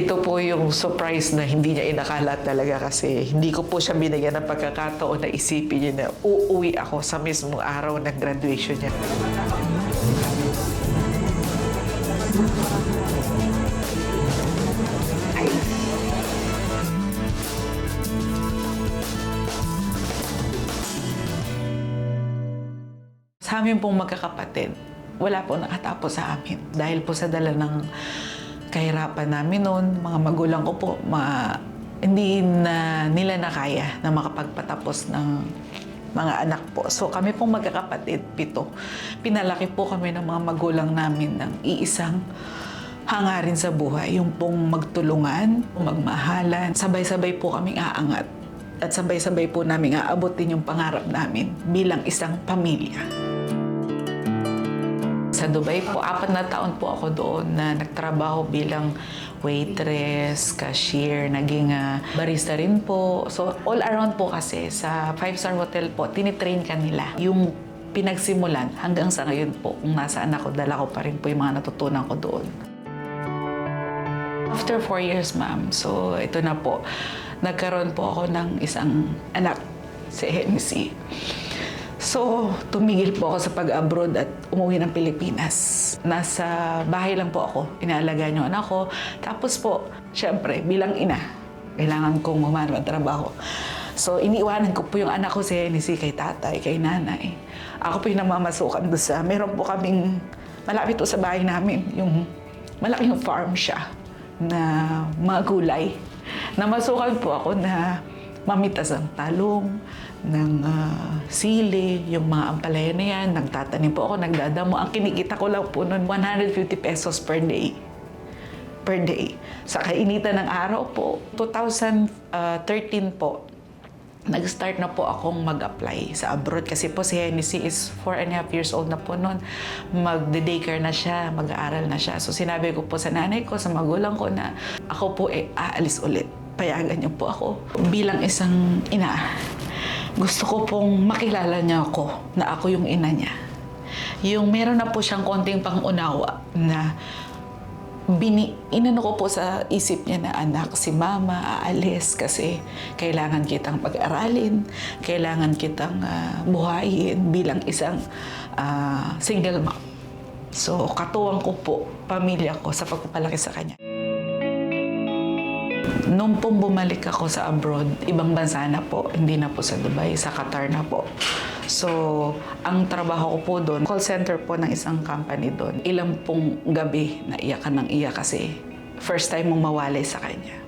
Ito po yung surprise na hindi niya inakala talaga kasi hindi ko po siya binigyan ng pagkakataon na isipin niya na uuwi ako sa mismong araw ng graduation niya. Sa amin pong magkakapatid, wala po nakatapos sa amin. Dahil po sa dala ng kahirapan namin noon, mga magulang ko po, ma, hindi na nila nakaya na makapagpatapos ng mga anak po. So kami pong magkakapatid, pito. Pinalaki po kami ng mga magulang namin ng iisang hangarin sa buhay. Yung pong magtulungan, magmahalan. Sabay-sabay po kaming aangat. At sabay-sabay po namin aabutin yung pangarap namin bilang isang pamilya. Sa Dubai po, apat na taon po ako doon na nagtrabaho bilang waitress, cashier, naging ah, barista rin po. So all around po kasi sa five-star hotel po, tinitrain ka nila. Yung pinagsimulan hanggang sa ngayon po, kung nasaan ako, dala ko pa rin po yung mga natutunan ko doon. After four years, ma'am, so ito na po, nagkaroon po ako ng isang anak, si Hennessy. So, tumigil po ako sa pag-abroad at umuwi ng Pilipinas. Nasa bahay lang po ako, inaalagaan yung anak ko. Tapos po, syempre, bilang ina, kailangan kong umanap ang trabaho. So, iniiwanan ko po yung anak ko si Hennessy kay tatay, kay nanay. Ako po yung namamasukan doon sa, meron po kaming, malapit po sa bahay namin, yung malaking farm siya na mga gulay. Namasukan po ako na mamitas ng talong, ng ah, sili, yung mga ampalaya na yan. Nagtatanim po ako, nagdadamo. Ang kinikita ko lang po noon, 150 pesos per day. Per day. Sa kainitan ng araw po, 2013 po, nag-start na po akong mag-apply sa abroad kasi po si Hennessy is four and a half years old na po noon. Mag-daycare na siya, mag-aaral na siya. So sinabi ko po sa nanay ko, sa magulang ko na ako po eh aalis ulit. Payagan niyo po ako. Bilang isang ina, gusto ko pong makilala niya ako na ako yung ina niya. Yung meron na po siyang konting pangunawa na bini, inano ko po sa isip niya na anak, si mama aalis kasi kailangan kitang pag-aralin, kailangan kitang ah, buhayin bilang isang ah, single mom. So, katuwang ko po, pamilya ko sa pagpapalaki sa kanya. Nung pong bumalik ako sa abroad, ibang bansa na po, hindi na po sa Dubai, sa Qatar na po. So, ang trabaho ko po doon, call center po ng isang company doon. Ilang pong gabi na iyak ka ng iyak kasi first time mong mawalay sa kanya.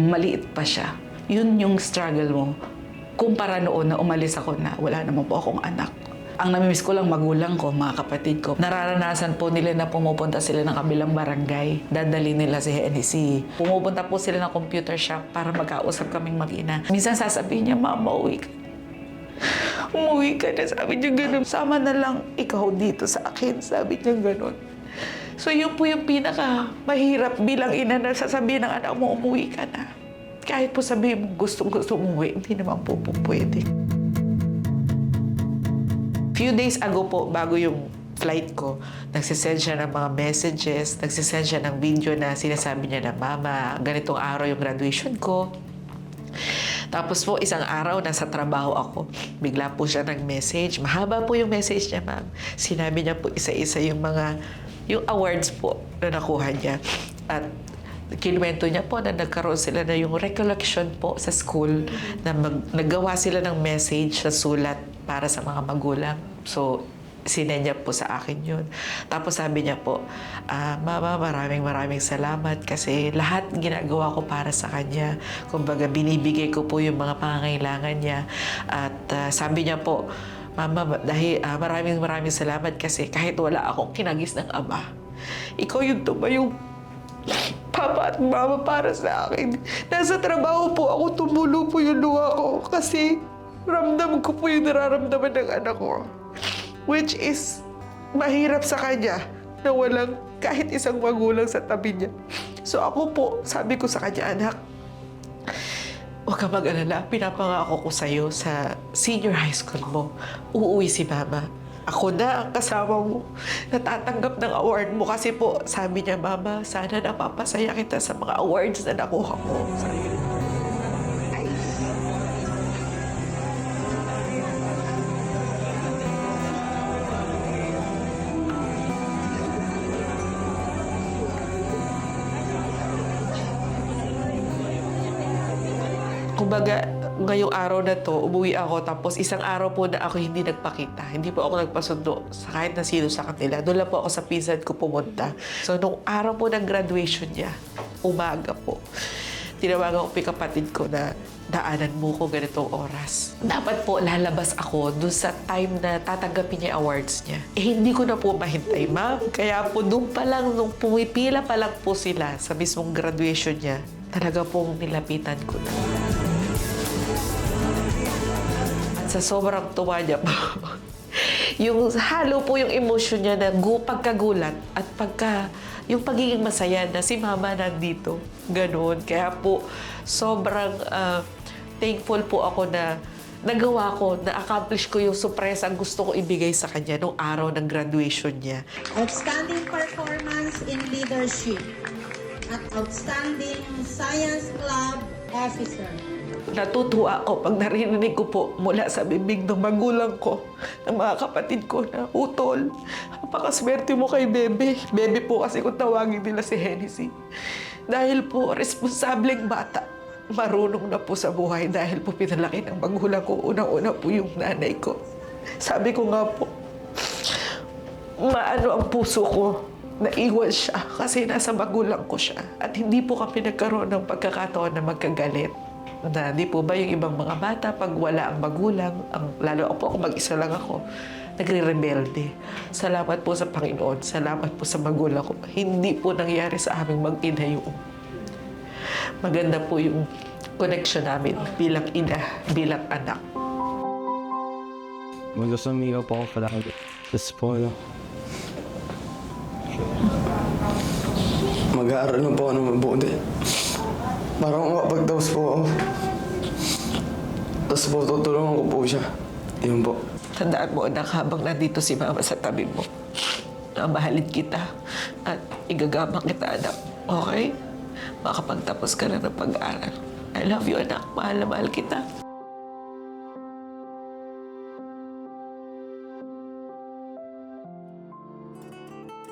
Maliit pa siya. Yun yung struggle mo. Kumpara noon na umalis ako na wala naman po akong anak. Ang namimiss ko lang magulang ko, mga kapatid ko. Nararanasan po nila na pumupunta sila ng kabilang barangay. Dadali nila si Hennessy. Pumupunta po sila ng computer shop para magkausap kaming mag-ina. Minsan sasabihin niya, Mama, uwi ka. Umuwi ka na. Sabi niya ganun. Sama na lang ikaw dito sa akin. Sabi niya ganun. So yun po yung pinaka mahirap bilang ina na sasabihin ng anak mo, umuwi ka na. Kahit po sabihin mo gustong gusto umuwi, hindi naman po po pwede. Few days ago po, bago yung flight ko, nagsisend siya ng mga messages, nagsisend siya ng video na sinasabi niya na, Mama, ganitong araw yung graduation ko. Tapos po, isang araw, nasa trabaho ako. Bigla po siya nag-message. Mahaba po yung message niya, ma'am. Sinabi niya po isa-isa yung mga, yung awards po na nakuha niya. At kinuwento niya po na nagkaroon sila na yung recollection po sa school na mag, naggawa sila ng message sa sulat para sa mga magulang. So, sinend niya po sa akin yun. Tapos sabi niya po, ah, Mama, maraming maraming salamat kasi lahat ginagawa ko para sa kanya. Kumbaga, binibigay ko po yung mga pangangailangan niya. At ah, sabi niya po, Mama, dahil ah, maraming maraming salamat kasi kahit wala akong kinagis ng ama, ikaw yung tumayong papa at mama para sa akin. Nasa trabaho po ako, tumulo po yung luha ko kasi ramdam ko po yung nararamdaman ng anak ko. Which is mahirap sa kanya na walang kahit isang magulang sa tabi niya. So ako po, sabi ko sa kanya, anak, huwag ka mag-alala. Pinapangako ko sa'yo sa senior high school mo. Uuwi si mama. ako na ang kasama mo natatanggap ng award mo kasi po sabi niya, Mama, sana napapasaya kita sa mga awards na nakuha mo. Kumbaga, ngayong araw na to, umuwi ako tapos isang araw po na ako hindi nagpakita. Hindi po ako nagpasundo sa kahit na sino sa kanila. Doon lang po ako sa pinsan ko pumunta. So, nung araw po ng graduation niya, umaga po, tinawagan ko po kapatid ko na daanan mo ko ganitong oras. Dapat po lalabas ako doon sa time na tatanggapin niya awards niya. Eh, hindi ko na po mahintay, ma'am. Kaya po doon pa lang, nung pumipila pa lang po sila sa mismong graduation niya, talaga pong nilapitan ko na. Sa sobrang tuwa niya po, yung halo po yung emotion niya na gu- pagkagulat at pagka yung pagiging masaya na si mama nandito. Ganon. Kaya po, sobrang ah, thankful po ako na nagawa ko, na-accomplish ko yung surprise ang gusto ko ibigay sa kanya nung araw ng graduation niya. Outstanding performance in leadership at outstanding science club officer. Natutuwa ako pag narinig ko po mula sa bibig ng magulang ko, ng mga kapatid ko na, Utol, napakaswerte mo kay Bebe. Bebe po kasi kung tawagin nila si Hennessy. Dahil po, responsableng bata. Marunong na po sa buhay dahil po pinalaki ng magulang ko. Unang-una po yung nanay ko. Sabi ko nga po, maano ang puso ko na iwan siya kasi nasa magulang ko siya. At hindi po kami nagkaroon ng pagkakataon na magkagalit. Na di po ba yung ibang mga bata, pag wala ang magulang, ang, lalo ako kung mag-isa lang ako, nagre-rebelde. Salamat po sa Panginoon. Salamat po sa magulang ko. Hindi po nangyari sa aming mag-ina yung maganda po yung connection namin bilang ina, bilang anak. Umigaw po ako palagi. Tapos po, mag-aaral na po ako ng mabuti. Para makapagtapos po ako. Tapos po, tutulungan ko po siya. Yun po. Tandaan mo, anak, habang nandito si mama sa tabi mo, na mahalin kita at igagabang kita, anak. Okay? Makapagtapos ka na ng pag-aaral. I love you, anak. Mahal na mahal kita.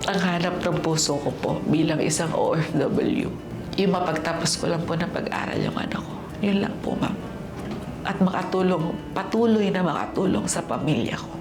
Ang hanap ng puso ko po bilang isang OFW, yung mapagtapos ko lang po ng pag-aaral yung anak ko. Yun lang po, ma'am. At makatulong, patuloy na makatulong sa pamilya ko.